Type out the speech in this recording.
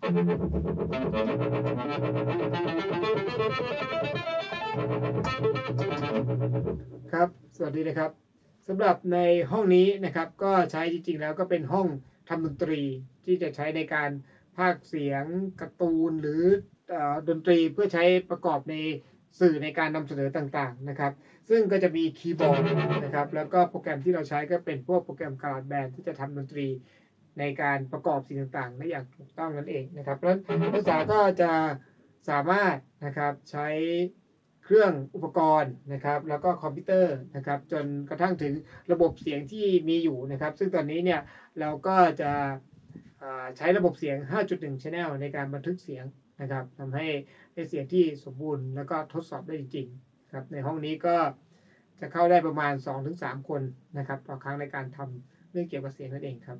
ครับ สวัสดีนะครับสำหรับในห้องนี้นะครับ ก็ใช้จริงๆแล้วก็เป็นห้องทำดนตรีที่จะใช้ในการพากเสียงการ์ตูนหรืออดนตรีเพื่อใช้ประกอบในสื่อในการนำเสนอต่างๆนะครับ ซึ่งก็จะมีคีย์บอร์ดนะครับ แล้วก็โปรแกรมที่เราใช้ก็เป็นพวกโปรแกรมการาดแบนที่จะทำดนตรี ในการประกอบสิ่งต่างๆได้อย่างถูกต้องนั่นเองนะครับเพราะฉะนั้นนักศึกษาก็จะสามารถนะครับใช้เครื่องอุปกรณ์นะครับ แล้วก็คอมพิวเตอร์นะครับ จนกระทั่งถึงระบบเสียงที่มีอยู่นะครับ ซึ่งตอนนี้เนี่ยเราก็จะอ่าใช้ระบบเสียง 5.1 Channel ในการบันทึกเสียงนะครับทำให้ได้เสียงที่สมบูรณ์แล้วก็ทดสอบได้จริงๆครับในห้องนี้ก็จะเข้าได้ประมาณ 2-3 คนนะครับต่อครั้งในการทำเรื่องเกี่ยวกับเสียงนั่นเองครับ